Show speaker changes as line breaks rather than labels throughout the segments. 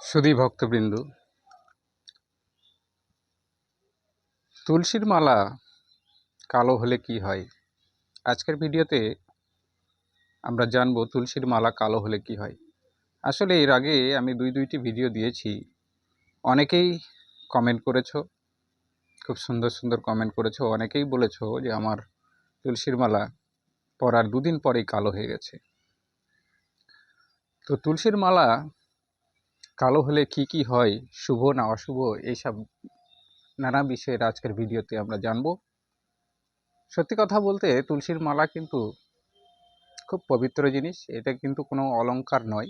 সুধী ভক্তবৃন্দ, তুলসীর মালা কালো হলে কি হয়? আজকের ভিডিওতে আমরা জানব তুলসীর মালা কালো হলে কি হয়। আসলে এর আগে আমি দুই দুইটি ভিডিও দিয়েছি। অনেকেই কমেন্ট করেছ, খুব সুন্দর সুন্দর কমেন্ট করেছ, অনেকেই বলেছ যে আমার তুলসীর মালা পরার দুদিন পরেই কালো হয়ে গেছে। তো তুলসীর মালা কালো হলে কি কি হয়, শুভ না অশুভ, এইসব নানা বিষয়ের আজকের ভিডিওতে আমরা জানব। সত্যি কথা বলতে তুলসীর মালা কিন্তু খুব পবিত্র জিনিস, এটা কিন্তু কোনো অলঙ্কার নয়।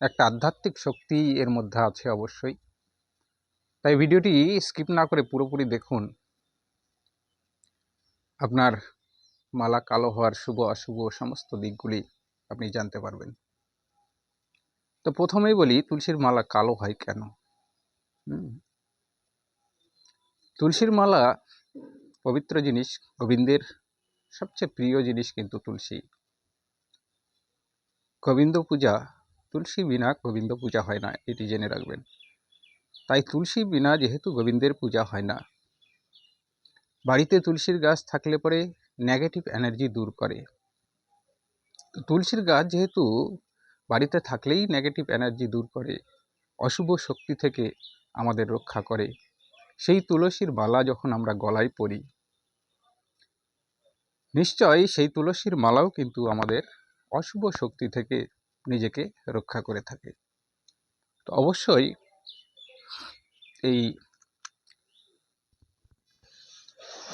একটা আধ্যাত্মিক শক্তি এর মধ্যে আছে অবশ্যই। তাই ভিডিওটি স্কিপ না করে পুরোপুরি দেখুন। আপনার মালা কালো হওয়ার শুভ, অশুভ সমস্ত দিকগুলি আপনি জানতে পারবেন। তো প্রথমেই বলি, তুলসীর মালা কালো হয় কেন? তুলসীর মালা পবিত্র জিনিস, গোবিন্দের সবচেয়ে প্রিয় জিনিস কিন্তু তুলসী। গোবিন্দ পূজা, তুলসী বিনা গোবিন্দ পূজা হয় না, এটি জেনে রাখবেন। তাই তুলসী বিনা যেহেতু গোবিন্দের পূজা হয় না, বাড়িতে তুলসীর গাছ থাকলে পরে নেগেটিভ এনার্জি দূর করে। তুলসীর গাছ যেহেতু বাড়িতে থাকলেই নেগেটিভ এনার্জি দূর করে, অশুভ শক্তি থেকে আমাদের রক্ষা করে। সেই তুলসীর মালা যখন আমরা গলায় পরি, নিশ্চয়ই সেই তুলসীর মালাও কিন্তু আমাদের অশুভ শক্তি থেকে নিজেকে রক্ষা করে থাকে। তো অবশ্যই এই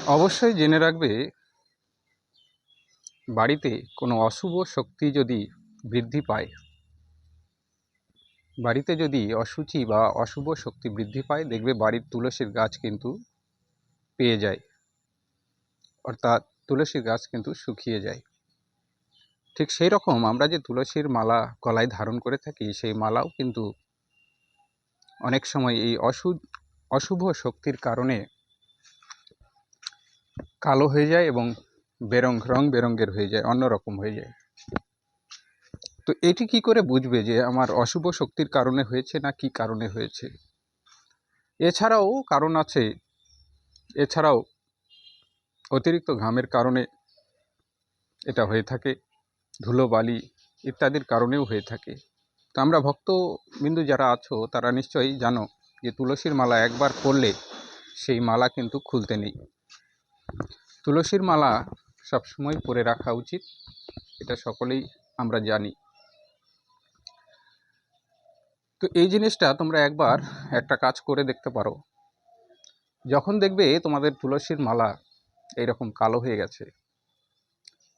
অবশ্যই জেনে রাখবে, বাড়িতে কোনো অশুভ শক্তি যদি বৃদ্ধি পায় বাড়িতে যদি অসুচি বা অশুভ শক্তি বৃদ্ধি পায়, দেখবে বাড়ির তুলসীর গাছ কিন্তু পেয়ে যায়। অর্থাৎ তুলসীর গাছ কিন্তু শুকিয়ে যায়। ঠিক সেই রকম আমরা যে তুলসীর মালা গলায় ধারণ করে থাকি, সেই মালাও কিন্তু অনেক সময় এই অশু, অশুভ শক্তির কারণে কালো হয়ে যায় এবং বেরং, রং বেরঙ্গের হয়ে যায়, অন্যরকম হয়ে যায়। তো এটি কি করে বুঝবে যে আমার অশুভ শক্তির কারণে হয়েছে না কি কারণে হয়েছে? এছাড়াও কারণ আছে, এছাড়াও অতিরিক্ত ঘামের কারণে এটা হয়ে থাকে, ধুলো, বালি ইত্যাদির কারণেও হয়ে থাকে। তো আমরা ভক্তবিন্দু যারা আছো, তারা নিশ্চয়ই জানো যে তুলসীর মালা একবার পরলে সেই মালা কিন্তু খুলতে নেই। তুলসীর মালা সবসময় পরে রাখা উচিত, এটা সকলেই আমরা জানি। তো এই জিনিসটা তোমরা একবার একটা কাজ করে দেখতে পারো। যখন দেখবে তোমাদের তুলসীর মালা এইরকম কালো হয়ে গেছে,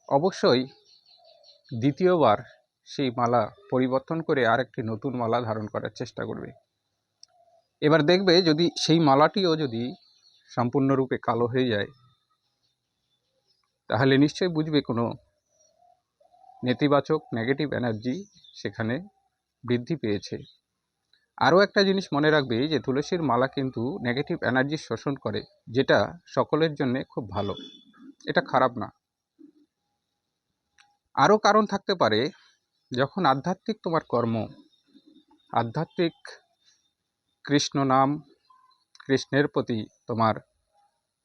অবশ্যই দ্বিতীয়বার সেই মালা পরিবর্তন করে আরেকটি নতুন মালা ধারণ করার চেষ্টা করবে। এবার দেখবে যদি সেই মালাটিও যদি সম্পূর্ণরূপে কালো হয়ে যায়, তাহলে নিশ্চয়ই বুঝবে কোনো নেতিবাচক নেগেটিভ এনার্জি সেখানে বৃদ্ধি পেয়েছে। আরও একটা জিনিস মনে রাখবে যে তুলসীর মালা কিন্তু নেগেটিভ এনার্জি শোষণ করে, যেটা সকলের জন্যে খুব ভালো। এটা খারাপ না। আরও কারণ থাকতে পারে, যখন আধ্যাত্মিক তোমার কর্ম, আধ্যাত্মিক কৃষ্ণ নাম, কৃষ্ণের প্রতি তোমার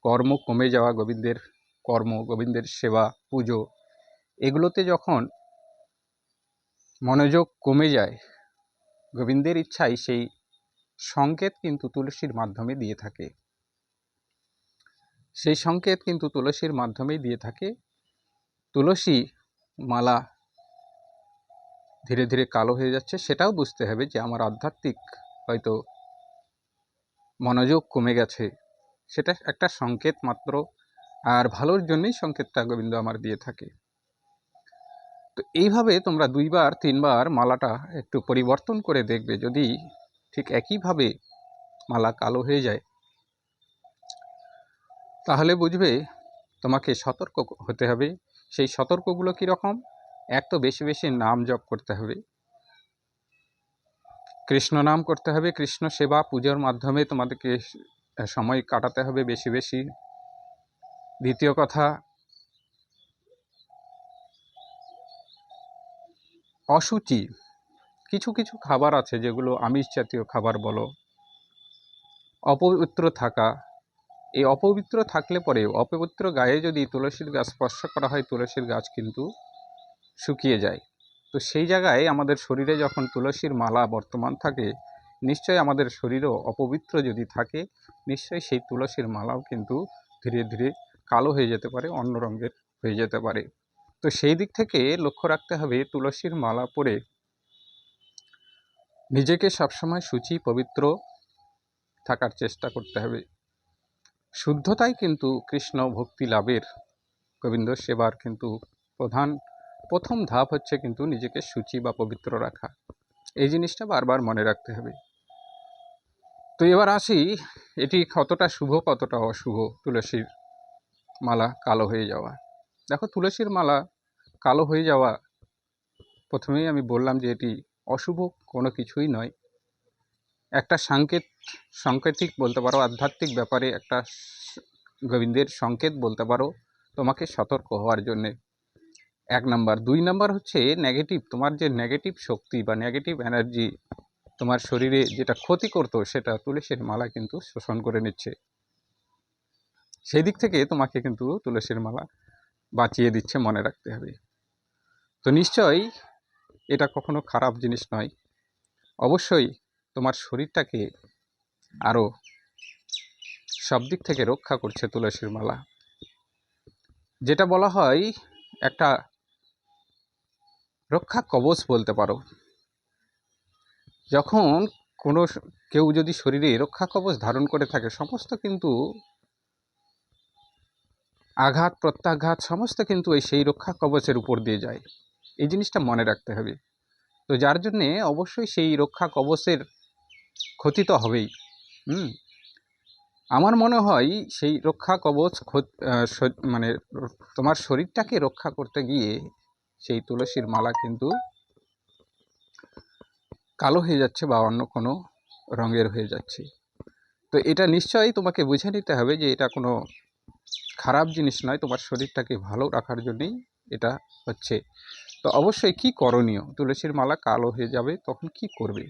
কর্ম কমে যাওয়া, গোবিন্দের কর্ম, গোবিন্দের সেবা, পুজো, এগুলোতে যখন মনোযোগ কমে যায় গোবিন্দের ইচ্ছাই সেই সংকেত কিন্তু তুলসীর মাধ্যমে দিয়ে থাকে। সেই সংকেত কিন্তু তুলসীর মাধ্যমেই দিয়ে থাকে। তুলসী মালা ধীরে ধীরে কালো হয়ে যাচ্ছে, সেটাও বুঝতে হবে যে আমার আধ্যাত্মিক হয়তো মনোযোগ কমে গেছে। সেটা একটা সংকেত মাত্র, আর ভালোর জন্যই সংকেতটা গোবিন্দ আমার দিয়ে থাকে। তো এইভাবে তোমরা দুইবার, তিনবার মালাটা একটু পরিবর্তন করে দেখবে যদি ঠিক একইভাবে মালা কালো হয়ে যায়। তাহলে বুঝবে তোমাকে সতর্ক হতে হবে। সেই সতর্কগুলো কীরকম? এক তো বেশি বেশি নাম জপ করতে হবে। কৃষ্ণ নাম করতে হবে, কৃষ্ণ সেবা পুজোর মাধ্যমে তোমাদেরকে সময় কাটাতে হবে বেশি বেশি। দ্বিতীয় কথা অসুচি কিছু কিছু খাবার আছে যেগুলো আমিষ জাতীয় খাবার বলো। অপবিত্র থাকা। এই অপবিত্র থাকলে পরে অপবিত্র গায়ে যদি তুলসীর গাছ স্পর্শ করা হয়, তুলসীর গাছ কিন্তু শুকিয়ে যায়। তো সেই জায়গায় আমাদের শরীরে যখন তুলসীর মালা বর্তমান থাকে, নিশ্চয়ই আমাদের শরীরও অপবিত্র যদি থাকে, নিশ্চয়ই সেই তুলসীর মালাও কিন্তু ধীরে ধীরে কালো হয়ে যেতে পারে, অন্য রঙের হয়ে যেতে পারে। তো সেই দিক থেকে লক্ষ্য রাখতে হবে তুলসীর মালা পরে নিজেকে সবসময় শুচি পবিত্র থাকার চেষ্টা করতে হবে। শুদ্ধতাই কিন্তু কৃষ্ণ ভক্তি লাভের। গোবিন্দ সেবার কিন্তু প্রধান, প্রথম ধাপ হচ্ছে কিন্তু নিজেকে শুচি বা পবিত্র রাখা। এই জিনিসটা বারবার মনে রাখতে হবে। তো এবার আসি, এটি কতটা শুভ কতটা অশুভ, তুলসীর মালা কালো হয়ে যাওয়া। দেখো তুলসীর মালা কালো হয়ে যাওয়া প্রথমেই আমি বললাম যে এটি অশুভ কোনো কিছুই নয়। একটা সাংকেত, সাংকেতিক বলতে পারো, আধ্যাত্মিক ব্যাপারে একটা গোবিন্দের সংকেত বলতে পারো, তোমাকে সতর্ক হওয়ার জন্যে। এক নাম্বার। দুই নাম্বার হচ্ছে নেগেটিভ তোমার যে নেগেটিভ শক্তি বা নেগেটিভ এনার্জি তোমার শরীরে যেটা ক্ষতি করতো সেটা তুলসীর মালা কিন্তু শোষণ করে নিচ্ছে। সেই দিক থেকে তোমাকে কিন্তু তুলসীর মালা বাঁচিয়ে দিচ্ছে মনে রাখতে হবে। তো নিশ্চয়ই এটা কখনো খারাপ জিনিস নয়। অবশ্যই তোমার শরীরটাকে আরও সব দিক থেকে রক্ষা করছে তুলসীর মালা। যেটা বলা হয় একটা রক্ষা কবচ বলতে পারো। যখন কোনো কেউ যদি শরীরে রক্ষা কবচ ধারণ করে থাকে, সমস্ত কিন্তু আঘাত, প্রত্যাঘাত, সমস্ত কিন্তু এই সেই রক্ষা কবচের উপর দিয়ে যায়। এই জিনিসটা মনে রাখতে হবে। তো যার জন্যে অবশ্যই সেই রক্ষা কবচের ক্ষতি তো হবেই। হুম? আমার মনে হয় সেই রক্ষা কবচ মানে তোমার শরীরটাকে রক্ষা করতে গিয়ে সেই তুলসীর মালা কিন্তু কালো হয়ে যাচ্ছে বা অন্য কোনো রঙের হয়ে যাচ্ছে। তো এটা নিশ্চয়ই তোমাকে বুঝে নিতে হবে যে এটা কোনো খারাপ জিনিস নয়, তোমার শরীরটাকে ভালো রাখার জন্যই এটা হচ্ছে। তো অবশ্যই কি করণীয়? তুলসীর মালা কালো হয়ে যাবে, তখন কি করবে?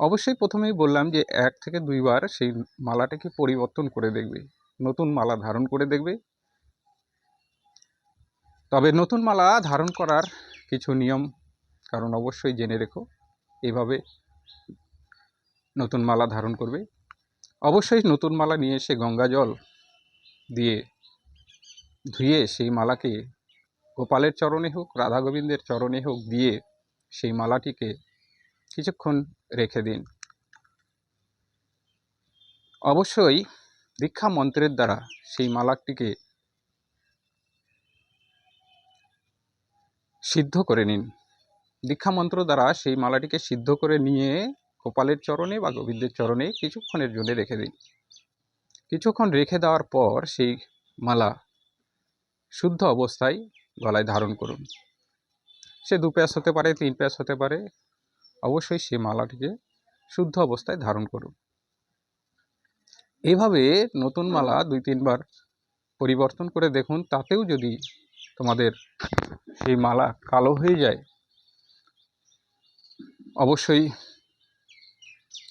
অবশ্যই প্রথমেই বললাম যে এক থেকে দুইবার সেই মালাটাকে পরিবর্তন করে দেখবে, নতুন মালা ধারণ করে দেখবে। তবে নতুন মালা ধারণ করার কিছু নিয়ম, কারণ অবশ্যই জেনে রেখো এইভাবে নতুন মালা ধারণ করবে। অবশ্যই নতুন মালা নিয়ে এসে গঙ্গা জল দিয়ে ধুয়ে সেই মালাকে গোপালের চরণে হোক, রাধা গোবিন্দের চরণে হোক দিয়ে সেই মালাটিকে কিছুক্ষণ রেখে দিন। অবশ্যই দীক্ষা মন্ত্রের দ্বারা সেই মালাটিকে সিদ্ধ করে নিন। দীক্ষা মন্ত্র দ্বারা সেই মালাটিকে সিদ্ধ করে নিয়ে গোপালের চরণে বা গোবিন্দের চরণে কিছুক্ষণের জন্য রেখে দিন। কিছুক্ষণ রেখে দেওয়ার পর সেই মালা শুদ্ধ অবস্থায় গলায় ধারণ করুন। সে দু প্যাঁচ হতে পারে, তিন প্যাঁচ হতে পারে, অবশ্যই সেই মালাটিকে শুদ্ধ অবস্থায় ধারণ করুন। এইভাবে নতুন মালা দুই, তিনবার পরিবর্তন করে দেখুন, তাতেও যদি তোমাদের সেই মালা কালো হয়ে যায়, অবশ্যই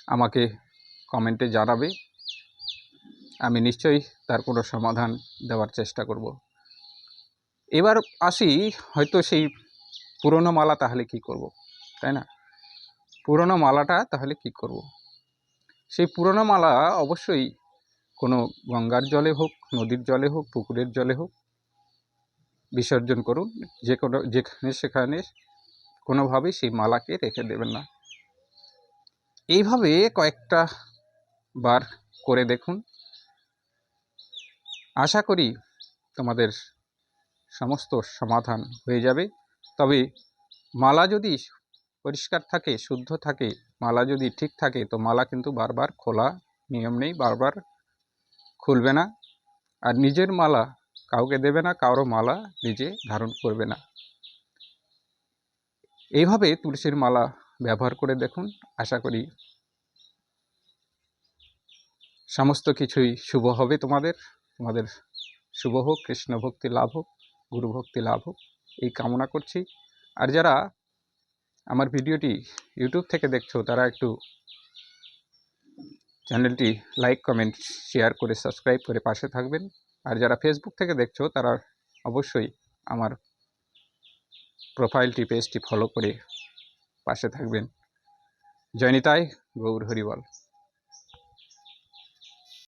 আমাকে কমেন্টে জানাবে। আমি নিশ্চয়ই তার কোনো সমাধান দেওয়ার চেষ্টা করব। এবার আসি হয়তো সেই পুরনো মালা তাহলে কি করব, তাই না? পুরনো মালাটা তাহলে কি করব? সেই পুরনো মালা অবশ্যই কোনো গঙ্গার জলে হোক, নদীর জলে হোক, পুকুরের জলে হোক, বিসর্জন করুন, যে কোনো, যেখানে সেখানে কোনোভাবেই সেই মালাকে রেখে দেবেন না। এইভাবে কয়েকটা বার করে দেখুন। আশা করি তোমাদের সমস্ত সমাধান হয়ে যাবে। তবে মালা যদি পরিষ্কার থাকে, শুদ্ধ থাকে, মালা যদি ঠিক থাকে, তো মালা কিন্তু বারবার খোলা নিয়ম নেই, বারবার খুলবে না। আর নিজের মালা কাউকে দেবে না, কারও মালা নিজে ধারণ করবে না। এইভাবে তুলসীর মালা ব্যবহার করে দেখুন, আশা করি সমস্ত কিছুই শুভ হবে তোমাদের। তোমাদের শুভ হোক, কৃষ্ণ ভক্তি লাভ হোক, গুরু ভক্তি লাভ হোক, এই কামনা করছি। আর যারা আমার ভিডিওটি ইউটিউব থেকে দেখছ, তারা একটু চ্যানেলটি লাইক, কমেন্ট, শেয়ার করে সাবস্ক্রাইব করে পাশে থাকবেন। আর যারা ফেসবুক থেকে দেখছ, তারা অবশ্যই আমার প্রোফাইলটি, পেজটি ফলো করে পাশে থাকবেন। জয়নিতাই গৌর হরিবল।